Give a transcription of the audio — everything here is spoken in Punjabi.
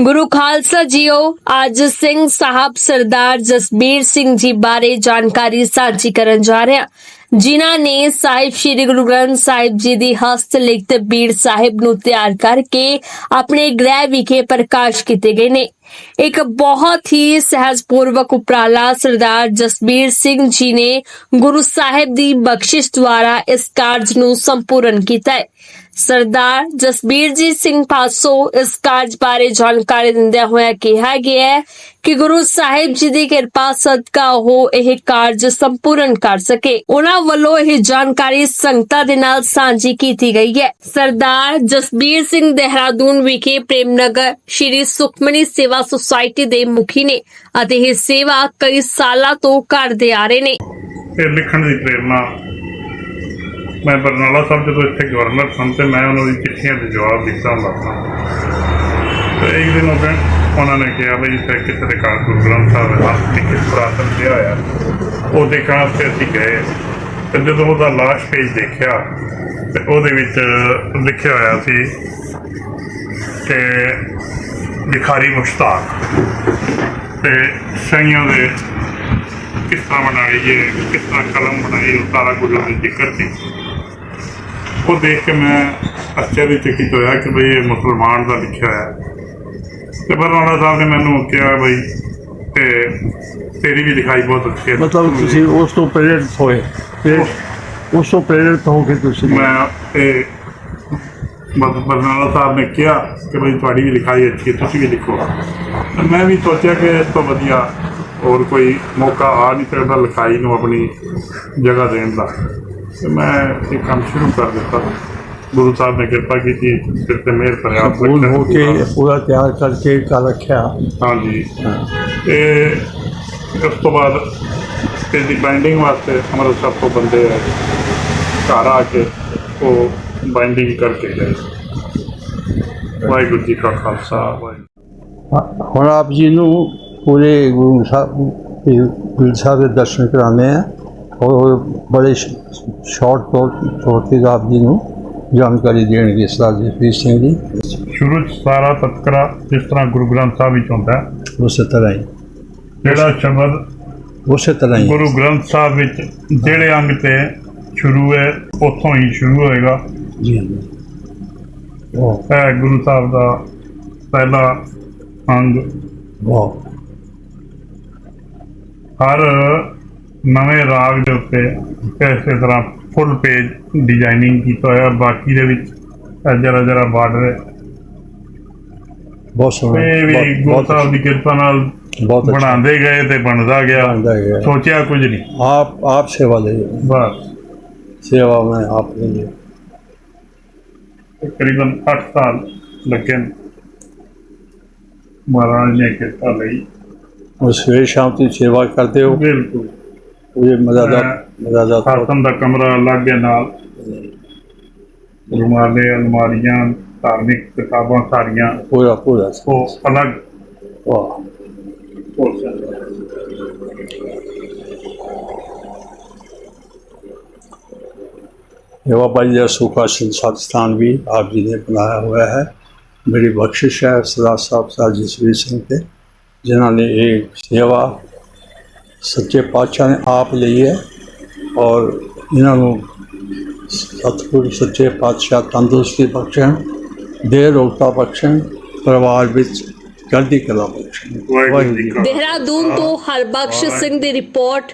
ਗੁਰੂ ਖਾਲਸਾ ਜੀਓ, ਅੱਜ ਸਿੰਘ ਸਾਹਿਬ ਸਰਦਾਰ ਜਸਬੀਰ ਸਿੰਘ ਜੀ ਬਾਰੇ ਜਾਣਕਾਰੀ ਸਾਂਝੀ ਕਰਨ ਜਾ ਰਹੇ ਹਾਂ। ਜਿਨ੍ਹਾਂ ਨੇ ਸਾਹਿਬ ਸ੍ਰੀ ਗੁਰੂ ਗ੍ਰੰਥ ਸਾਹਿਬ ਜੀ ਦੀ ਹਸਤ ਲਿਖਤ ਬੀੜ ਸਾਹਿਬ ਨੂੰ ਤਿਆਰ ਕਰਕੇ ਆਪਣੇ ਗ੍ਰਹਿ ਵਿਖੇ ਪ੍ਰਕਾਸ਼ ਕੀਤੇ ਗਏ ਨੇ। ਇੱਕ ਬਹੁਤ ਹੀ ਸਹਿਜਪੂਰਵਕ ਉਪਰਾਲਾ ਸਰਦਾਰ ਜਸਬੀਰ ਸਿੰਘ ਜੀ ਨੇ ਗੁਰੂ ਸਾਹਿਬ ਦੀ ਬਖਸ਼ਿਸ਼ ਦੁਆਰਾ ਇਸ ਕਾਰਜ ਨੂੰ ਸੰਪੂਰਨ ਕੀਤਾ ਹੈ। ਸਰਦਾਰ ਜਸਬੀਰ ਸਿੰਘ ਪਾਸੋਂ ਇਸ ਕਾਰਜ ਬਾਰੇ ਜਾਣਕਾਰੀ ਦਿੰਦਿਆਂ ਹੋਇਆ ਕਿਹਾ ਗਿਆ ਹੈ ਕਿ ਗੁਰੂ ਸਾਹਿਬ ਜੀ ਦੀ ਕਿਰਪਾ ਸਦਕਾ ਉਹ ਇਹ ਕਾਰਜ ਸੰਪੂਰਨ ਕਰ ਸਕੇ। ਉਹਨਾਂ ਵੱਲੋਂ ਇਹ ਜਾਣਕਾਰੀ ਸੰਗਤਾਂ ਦੇ ਨਾਲ ਸਾਂਝੀ ਕੀਤੀ ਗਈ ਹੈ। ਸਰਦਾਰ ਜਸਬੀਰ ਸਿੰਘ ਦੇਹਰਾਦੂਨ ਵਿਖੇ ਪ੍ਰੇਮਨਗਰ ਸ਼੍ਰੀ ਸੁਖਮਨੀ ਸੇਵਾ ਸੁਸਾਇਟੀ ਦੇ ਮੁਖੀ ਨੇ ਅਤੇ ਇਹ ਸੇਵਾ ਕਈ ਸਾਲਾਂ ਤੋਂ ਕਰਦੇ ਆ ਰਹੇ ਨੇ। ਇਹ ਲਿਖਣ ਦੀ ਪ੍ਰੇਰਨਾ ਮੈਂ ਬਰਨਾਲਾ ਸਾਹਿਬ ਜਦੋਂ ਇੱਥੇ ਗਵਰਨਰ ਸਨ ਤੇ ਮੈਂ ਉਹਨਾਂ ਦੀ ਚਿੱਠੀਆਂ ਦੇ ਜਵਾਬ ਦਿੱਤਾ ਹੁੰਦਾ ਸਾਂ ਤੇ ਇੱਕ ਦਿਨ ਉਹ ਉਹਨਾਂ ਨੇ ਕਿਹਾ ਵੀ ਇੱਥੇ ਕਿਸੇ ਦੇ ਘਰ ਗੁਰੂ ਗ੍ਰੰਥ ਸਾਹਿਬ ਦਾ ਹੱਥ ਤੇ ਕਿਸ ਹੋਇਆ। ਉਹ ਦੇਖਣ ਵਾਸਤੇ ਅਸੀਂ ਗਏ। ਤੇ ਜਦੋਂ ਉਹਦਾ ਲਾਸ਼ ਪੇਜ ਦੇਖਿਆ, ਤੇ ਉਹਦੇ ਵਿੱਚ ਲਿਖਿਆ ਹੋਇਆ ਸੀ ਕਿ ਵਿਖਾਰੀ ਮੁਸ਼ਤਾਕ। ਤੇ ਸਈਆਂ ਦੇ ਕਿਸ ਤਰ੍ਹਾਂ ਬਣਾਈ ਹੈ ਕਿਸ ਤਰ੍ਹਾਂ ਕਲਮ ਬਣਾਈ, ਉਹ ਸਾਰਾ ਕੁਝ ਉਹਦੇ ਜ਼ਿਕਰ ਸੀ ਉਹ ਦੇਖ ਕੇ ਮੈਂ ਅਚਰਜਚਕਿਤ ਹੋਇਆ ਕਿ ਬਈ ਇਹ ਮੁਸਲਮਾਨ ਦਾ ਲਿਖਿਆ ਹੋਇਆ ਤੇ ਬਰਨਾਲਾ ਸਾਹਿਬ ਨੇ ਮੈਨੂੰ ਕਿਹਾ ਬਈ ਤੇ ਤੇਰੀ ਵੀ ਲਿਖਾਈ ਬਹੁਤ ਅੱਛੀ ਹੈ। ਮਤਲਬ ਤੁਸੀਂ ਉਸ ਤੋਂ ਪ੍ਰੇਰਿਤ ਹੋਏ। ਫਿਰ ਉਸ ਤੋਂ ਪ੍ਰੇਰਿਤ ਹੋ ਕੇ ਤੁਸੀਂ ਮੈਂ ਇਹ ਬਰ- ਬਰਨਾਲਾ ਸਾਹਿਬ ਨੇ ਕਿਹਾ ਕਿ ਬਈ ਤੁਹਾਡੀ ਵੀ ਲਿਖਾਈ ਅੱਛੀ ਹੈ ਤੁਸੀਂ ਵੀ ਲਿਖੋ। ਤੇ ਮੈਂ ਵੀ ਸੋਚਿਆ ਕਿ ਇਸ ਤੋਂ ਵਧੀਆ ਹੋਰ ਕੋਈ ਮੌਕਾ ਆ ਨਹੀਂ ਸਕਦਾ ਲਿਖਾਈ ਨੂੰ ਆਪਣੀ ਜਗ੍ਹਾ ਦੇਣ ਦਾ। ਤੇ ਮੈਂ ਇਹ ਕੰਮ ਸ਼ੁਰੂ ਕਰ ਦਿੱਤਾ। ਗੁਰੂ ਸਾਹਿਬ ਨੇ ਕਿਰਪਾ ਕੀਤੀ ਸਿਰ ਤੇ ਮਿਹਰ ਕਰਿਆ ਫੂਲ ਹੋ ਕੇ ਪੂਰਾ ਤਿਆਰ ਕਰਕੇ ਕਰ ਰੱਖਿਆ। ਹਾਂਜੀ। ਤੇ ਉਸ ਤੋਂ ਬਾਅਦ ਇਸ ਦੀ ਬਾਈਂਡਿੰਗ ਵਾਸਤੇ ਅੰਮ੍ਰਿਤਸਰ ਤੋਂ ਬੰਦੇ ਆਏ। ਘਰ ਆ ਕੇ ਉਹ ਬਾਈਂਡਿੰਗ ਕਰਕੇ ਗਏ। ਵਾਹਿਗੁਰੂ ਜੀ ਕਾ ਖਾਲਸਾ ਵਾਹਿਗੁਰੂ। ਹੁਣ ਆਪ ਜੀ ਨੂੰ ਪੂਰੇ ਗੁਰੂ ਸਾਹਿਬ ਗੁਰੂ ਸਾਹਿਬ ਦੇ ਦਰਸ਼ਨ ਕਰਾਣੇ ਆ। ਔਰ ਬੜੇ ਸ਼ਾਰਟ ਤੌਰ ਤੇ ਆਪ ਜੀ ਨੂੰ ਜਾਣਕਾਰੀ ਦੇਣਗੇ ਸਰਦਾਰ ਜਸਵੀਰ ਸਿੰਘ ਜੀ। ਸ਼ੁਰੂ ਚ ਸਾਰਾ ਤਤਕਰਾ ਜਿਸ ਤਰ੍ਹਾਂ ਗੁਰੂ ਗ੍ਰੰਥ ਸਾਹਿਬ ਵਿੱਚ ਹੁੰਦਾ ਹੈ, ਉਸੇ ਤਰ੍ਹਾਂ ਹੀ। ਜਿਹੜਾ ਸ਼ਬਦ ਉਸੇ ਤਰ੍ਹਾਂ ਹੀ। ਗੁਰੂ ਗ੍ਰੰਥ ਸਾਹਿਬ ਵਿੱਚ ਜਿਹੜੇ ਅੰਗ ਤੇ ਸ਼ੁਰੂ ਹੈ ਉੱਥੋਂ ਹੀ ਸ਼ੁਰੂ ਹੋਏਗਾ। ਜੀ। ਉਹ ਇਹ ਗੁਰੂ ਸਾਹਿਬ ਦਾ ਪਹਿਲਾ ਅੰਗ। ਵਾਹ। ਹਰ ਨਵੇਂ ਰਾਗ ਦੇ ਉੱਤੇ ਇਸੇ ਤਰ੍ਹਾਂ ਫੁੱਲ ਪੇਜ ਡਿਜ਼ਾਈਨਿੰਗ ਕੀਤਾ ਹੋਇਆ ਬਾਕੀ ਦੇ ਵਿੱਚ ਜਰਾ ਜਰਾ ਬਾਰਡਰ ਬਹੁਤ ਸੋਹਣਾ ਇਹ ਵੀ ਗੁਰੂ ਸਾਹਿਬ ਦੀ ਕਿਰਪਾ ਨਾਲ ਬਹੁਤ ਬਣਾਉਂਦੇ ਗਏ ਤੇ ਬਣਦਾ ਗਿਆ। ਸੋਚਿਆ ਕੁਝ ਨਹੀਂ। ਆਪ ਆਪ ਸੇਵਾ ਲਈ ਬਸ। ਸੇਵਾ ਮੈਂ ਆਪ ਲਈ। ਤਕਰੀਬਨ 8 ਸਾਲ ਲੱਗੇ ਮਹਾਰਾਜ ਨੇ ਕਿਰਪਾ ਲਈ। ਉਹ ਸਵੇਰ ਸ਼ਾਮ ਦੀ ਸੇਵਾ ਕਰਦੇ ਹੋ। ਬਿਲਕੁਲ। मुझे मजादा मैं- मजादा ਖਾਤਮ ਦਾ ਕਮਰਾ ਅਲੱਗ ਹੈ ਨਾਲ ਰੁਮਾਲੇ ਅਲਮਾਰੀਆਂ ਧਾਰਮਿਕ ਕਿਤਾਬਾਂ ਸਾਰੀਆਂ पूरा पूरा ਉਹ ਅਲੱਗ वाह ਹੋ ਸਕਦਾ सेवा भाई जैसा सुखासन स्थान भी आप जी ने बनाया हुआ है मेरी बख्शिश है सरदार साहब सरदार जसवीर सिंह के जिन्होंने एक सेवा ਸੱਚੇ ਪਾਤਸ਼ਾਹ ਨੇ ਆਪ ਲਈ ਹੈ ਔਰ ਇਹਨਾਂ ਨੂੰ ਸਤਿਗੁਰੂ ਸੱਚੇ ਪਾਤਸ਼ਾਹ ਤੰਦਰੁਸਤੀ ਬਖਸ਼ਣ ਦੇ ਰੋਗਤਾ ਬਖਸ਼ਣ ਪਰਿਵਾਰ ਵਿੱਚ ਚੜ੍ਹਦੀ ਕਲਾ ਬਖਸ਼ਣ। ਦੇਹਰਾਦੂਨ ਤੋਂ ਹਰਬਖਸ਼ ਸਿੰਘ ਦੀ ਰਿਪੋਰਟ